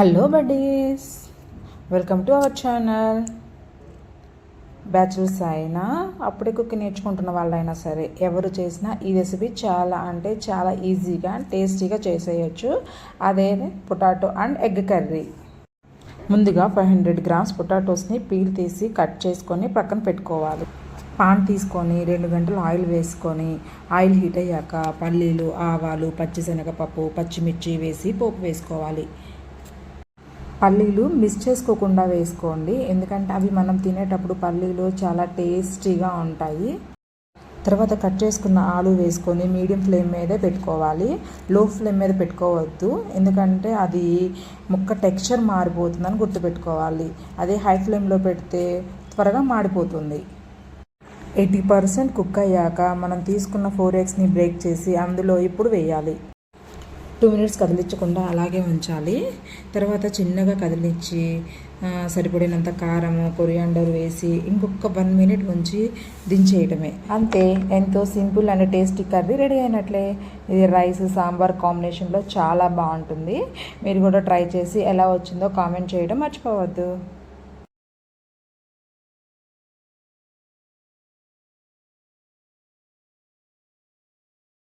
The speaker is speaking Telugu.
Hello buddies welcome to our channel bachelors అయినా అప్పుడే కుక్ నేర్చుకుంటున్న వాళ్ళైనా సరే ఎవరు చేసినా ఈ రెసిపీ చాలా అంటే చాలా ఈజీగా టేస్టీగా చేసేయచ్చు. అదే పొటాటో అండ్ ఎగ్ కర్రీ ముందుగా ఫైవ్ హండ్రెడ్ గ్రామ్స్ పొటాటోస్ని పీల్ తీసి కట్ చేసుకొని పక్కన పెట్టుకోవాలి. పాన్ తీసుకొని రెండు గంటలు ఆయిల్ వేసుకొని ఆయిల్ హీట్ అయ్యాక పల్లీలు ఆవాలు పచ్చిశనగపప్పు పచ్చిమిర్చి వేసి పోపు వేసుకోవాలి. పల్లీలు మిస్ చేసుకోకుండా వేసుకోండి. ఎందుకంటే అవి మనం తినేటప్పుడు పల్లీలు చాలా టేస్టీగా ఉంటాయి. తర్వాత కట్ చేసుకున్న ఆలు వేసుకొని మీడియం ఫ్లేమ్ మీదే పెట్టుకోవాలి. లో ఫ్లేమ్ మీద పెట్టుకోవద్దు. ఎందుకంటే అది ముక్క టెక్స్చర్ మారిపోతుందని గుర్తుపెట్టుకోవాలి. అదే హై ఫ్లేమ్లో పెడితే త్వరగా మాడిపోతుంది. ఎయిటీ పర్సెంట్ కుక్ అయ్యాక మనం తీసుకున్న ఫోర్ ఎగ్స్ని బ్రేక్ చేసి అందులో ఇప్పుడు వేయాలి. టూ మినిట్స్ కదిలించకుండా అలాగే ఉంచాలి. తర్వాత చిన్నగా కదిలించి సరిపడినంత కారము కొరియాండర్ వేసి ఇంకొక వన్ మినిట్ ఉంచి దించేయటమే. అంతే. ఎంతో simple and tasty curry ready అయినట్లే. ఇది రైస్ సాంబార్ కాంబినేషన్లో చాలా బాగుంటుంది. మీరు కూడా ట్రై చేసి ఎలా వచ్చిందో కామెంట్ చేయడం మర్చిపోవద్దు.